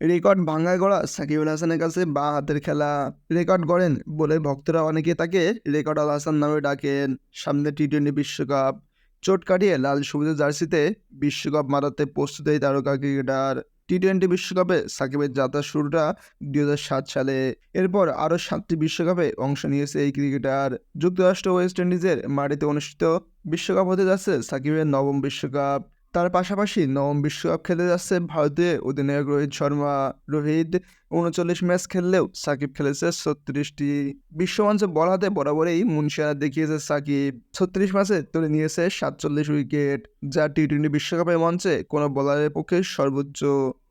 Record ভাঙা গড়া সাকিব আল হাসানের কাছে বা হাতের খেলা রেকর্ড গড়েন বলে ভক্তরা অনেকে তাকে রেকর্ড আল হাসান নামে ডাকেন। সামনে টি টোয়েন্টি বিশ্বকাপ, চোট কাটিয়ে লাল সবুজের জার্সিতে বিশ্বকাপ মারাতে প্রস্তুত এই তারকা ক্রিকেটার। টি টোয়েন্টি বিশ্বকাপে সাকিবের যাত্রার শুরুটা দুই হাজার সাত সালে। এরপর আরও সাতটি বিশ্বকাপে অংশ নিয়েছে এই ক্রিকেটার। যুক্তরাষ্ট্র ওয়েস্ট ইন্ডিজের মাটিতে অনুষ্ঠিত বিশ্বকাপ হতে যাচ্ছে সাকিবের নবম বিশ্বকাপ। তার পাশাপাশি নবম বিশ্বকাপ খেলে যাচ্ছে ভারতীয় অধিনায়ক রোহিত শর্মা। রোহিত উনচল্লিশ ম্যাচ খেললেও সাকিব খেলেছে ছত্রিশটি। বিশ্বমঞ্চে বল হাতে বরাবরই মুনশিয়ানা দেখিয়েছে সাকিব। ছত্রিশ ম্যাচে তুলে নিয়েছে সাতচল্লিশ উইকেট, যা টি টোয়েন্টি বিশ্বকাপের মঞ্চে কোনো বোলারের পক্ষে সর্বোচ্চ।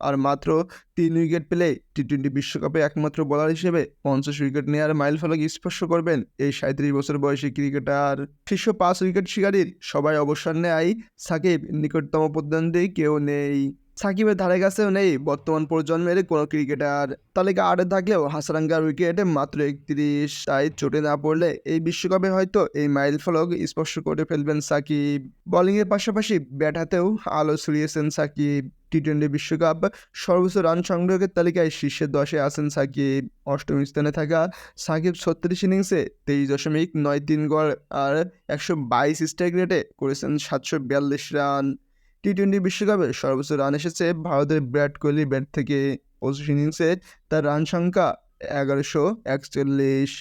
আর মাত্র তিন উইকেট পেলে টি টোয়েন্টি বিশ্বকাপে একমাত্র বোলার হিসেবে পঞ্চাশ উইকেট নেওয়ার মাইল ফলক স্পর্শ করবেন এই সাঁত্রিশ বছর বয়সী ক্রিকেটার। শীর্ষ পাঁচ উইকেট শিকারীর সবাই অবসর নেয় সাকিব নিকটতম প্রতিদ্বন্দ্বী কেউ নেই। সাকিবের ধারে কাছেও নেই। বর্তমান প্রজন্মের কোনো ক্রিকেটার তালিকা আটে থাকলেও হাসারাঙ্গার উইকেটে মাত্র একত্রিশ। তাই চোটে না পড়লে এই বিশ্বকাপে হয়তো এই মাইল ফলক স্পর্শ করে ফেলবেন সাকিব। বোলিংয়ের পাশাপাশি ব্যাট হাতেও আলো ছড়িয়েছেন সাকিব। টি টোয়েন্টি বিশ্বকাপ সর্বোচ্চ রান সংগ্রহের তালিকায় শীর্ষের দশে আছেন সাকিব। অষ্টম স্থানে থাকা সাকিব ছত্রিশ ইনিংসে তেইশ দশমিক নয় তিন গড় আর একশো বাইশ স্ট্রাইক রেটে করেছেন সাতশো বিয়াল্লিশ রান। টি টোয়েন্টি বিশ্বকাপে সর্বোচ্চ রান এসেছে ভারতের বিরাট কোহলির ব্যাট থেকে পঁচিশ ইনিংসে তার রান সংখ্যা এগারোশো একচল্লিশ।